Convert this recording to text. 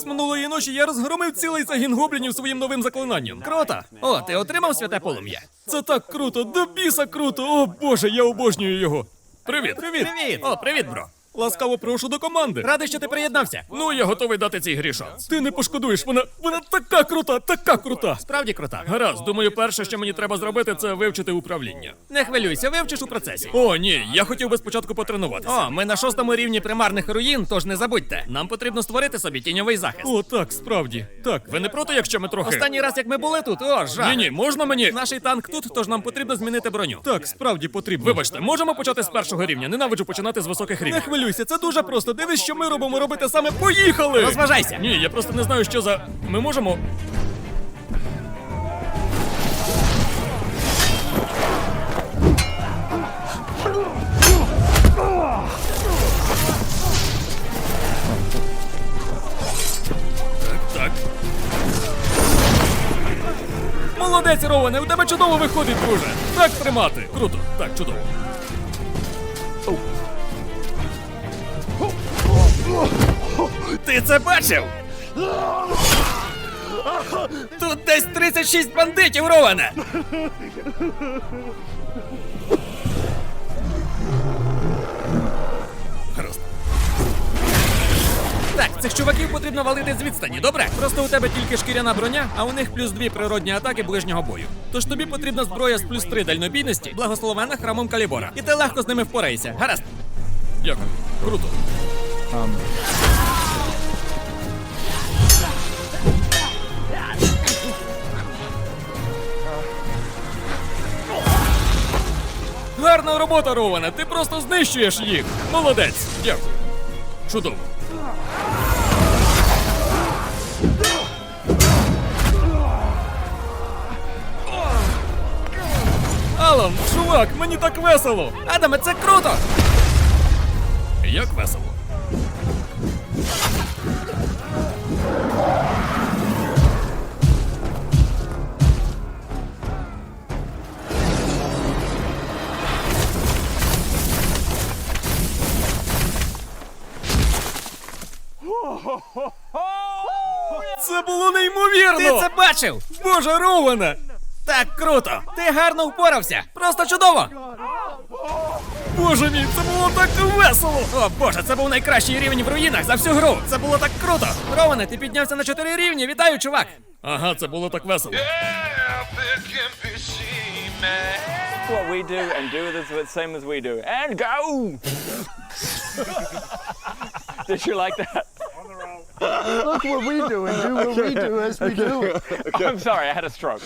ось минулої ночі я розгромив цілий загін гоблінів своїм новим заклинанням. Круто! О, ти отримав святе полум'я? Це так круто, до біса круто! О боже, я обожнюю його. Привіт! Привіт! Привіт! О, привіт, бро! Ласкаво прошу до команди. Радий, що ти приєднався. Ну, я готовий дати цій грі шанс. Ти не пошкодуєш, вона вона така крута, така крута. Справді крута. Гаразд, думаю, перше, що мені треба зробити, це вивчити управління. Не хвилюйся, вивчиш у процесі. О, ні, я хотів би спочатку потренуватися. О, ми на шостому рівні примарних руїн, тож не забудьте. Нам потрібно створити собі тіньовий захист. О, так, справді. Так, ви не проти, якщо ми трохи. Останній раз, як ми були тут, о, жах. Ні, ні, можна мені. Наш танк тут, тож нам потрібно змінити броню. Так, справді потрібно. Вибачте, можемо почати з першого рівня. Ненавиджу починати з високих рівнів. Не хвилюйся, це дуже просто. Дивись, що ми робимо робити саме. Поїхали! Розважайся! Ні, я просто не знаю, що за. Ми можемо. Молодець, Роване, у тебе чудово виходить, друже. Так тримати. Круто. Так, чудово. Ти це бачив? Тут десь 36 бандитів, Роване! Так, цих чуваків потрібно валити з відстані, добре? Просто у тебе тільки шкіряна броня, а у них плюс дві природні атаки ближнього бою. Тож тобі потрібна зброя з плюс три дальнобійності, благословена храмом Калібора. І ти легко з ними впораєшся. Гаразд. Дякую. Круто. Гарна робота, Роване. Ти просто знищуєш їх. Молодець. Дякую. Чудово. Алан, чувак, мені так весело. Адаме, це круто. Як весело? Це було неймовірно! Ти це бачив? Боже, Роване! Так круто! Ти гарно впорався! Просто чудово! Боже мій, це було так весело! О боже, це був найкращий рівень в руїнах за всю гру! Це було так круто! Роване, ти піднявся на чотири рівні! Вітаю, чувак! Ага, це було так весело. what we do and do the the same as we do. And go! Did you like that? Look what we do and do what we do as we do. I'm sorry, I had a stroke.